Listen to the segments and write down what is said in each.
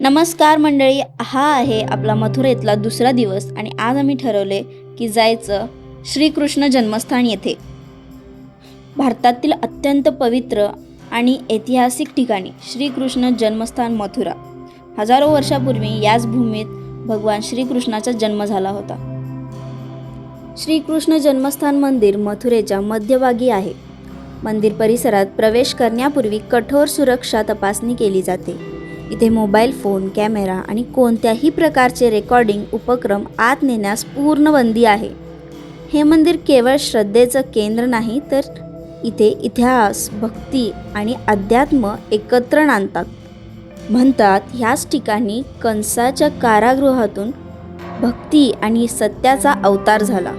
नमस्कार मंडळी हा आहे आपला मथुरेतला दुसरा दिवस आणि आज आम्ही ठरवले की जायचं श्रीकृष्ण जन्मस्थान येथे. भारतातील अत्यंत पवित्र आणि ऐतिहासिक ठिकाणी श्रीकृष्ण जन्मस्थान मथुरा. हजारो वर्षापूर्वी याच भूमीत भगवान श्रीकृष्णाचा जन्म झाला होता. श्रीकृष्ण जन्मस्थान मंदिर मथुरेच्या मध्यभागी आहे. मंदिर परिसरात प्रवेश करण्यापूर्वी कठोर सुरक्षा तपासणी केली जाते. इथे मोबाईल फोन कॅमेरा आणि कोणत्याही प्रकारचे रेकॉर्डिंग उपक्रम आत नेण्यास पूर्ण बंदी आहे. हे मंदिर केवळ श्रद्धेचं केंद्र नाही तर इथे इतिहास भक्ती आणि अध्यात्म एकत्र आणतात म्हणतात ह्याच ठिकाणी कंसाच्या कारागृहातून भक्ती आणि सत्याचा अवतार झाला.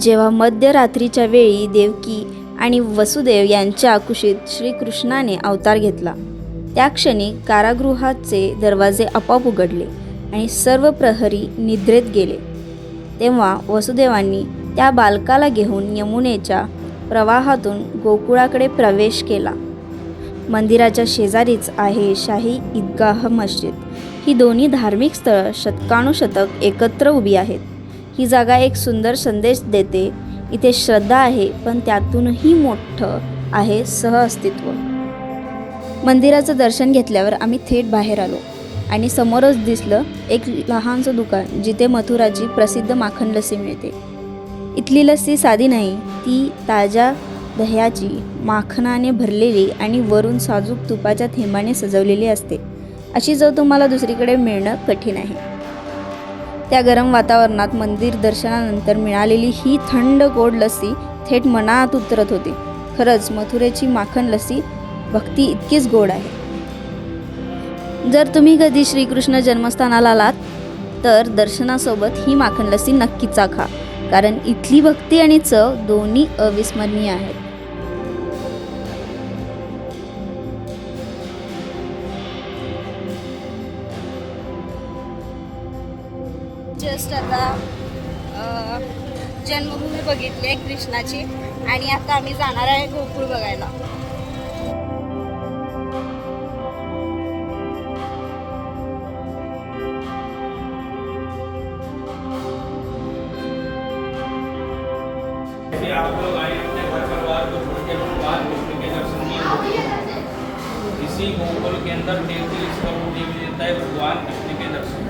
जेव्हा मध्यरात्रीच्या वेळी देवकी आणि वसुदेव यांच्या कुशीत श्रीकृष्णाने अवतार घेतला. त्या क्षणी कारागृहाचे दरवाजे आपोआप उघडले आणि सर्व प्रहरी निद्रेत गेले. तेव्हा वसुदेवांनी त्या बालकाला घेऊन यमुनेच्या प्रवाहातून गोकुळाकडे प्रवेश केला. मंदिराच्या शेजारीच आहे शाही ईदगाह मस्जिद. ही दोन्ही धार्मिक स्थळं शतकानुशतक एकत्र उभी आहेत. ही जागा एक सुंदर संदेश देते. इथे श्रद्धा आहे पण त्यातूनही मोठं आहे सहअस्तित्व. मंदिराचं दर्शन घेतल्यावर आम्ही थेट बाहेर आलो. आणि समोरच दिसलं एक लहानसं दुकान जिथे मथुराची प्रसिद्ध माखन लस्सी मिळते. इथली लस्सी साधी नाही ती ताज्या दह्याची माखनाने भरलेली आणि वरून साजूक तुपाच्या थेंबाने सजवलेली असते. अशी चव तुम्हाला दुसरीकडे मिळणं कठीण आहे. त्या गरम वातावरणात मंदिर दर्शनानंतर मिळालेली ही थंड गोड लस्सी थेट मनात उतरत होती. खरंच मथुरेची माखन लस्सी भक्ती इतकीच गोड आहे. जर तुम्ही कधी श्रीकृष्ण जन्मस्थानाला आलात तर दर्शनासोबत ही माखण लस्सी नक्की चाखा कारण इथली भक्ती आणि चव दोन्ही अविस्मरणीय आहेत. जस्ट आता जन्मभूमी बघितली आहे कृष्णाची आणि आता आम्ही जाणार आहे गोकुळ बघायला. जैसे आप लोग आए अपने घर परिवार को छोड़ के भगवान विष्णु के दर्शन किए इसी गोकुल के अंदर तैतीस करोड़ देवी देता है, भगवान कृष्ण के दर्शन।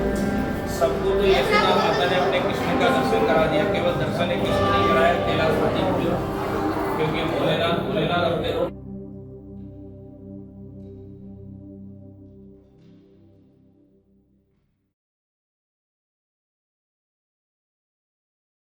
सबको तो यशोदा माता ने अपने कृष्ण का दर्शन करा दिया, केवल दर्शन ही कृष्ण नहीं कराया स्वाति क्योंकि भोलेनाथ अपने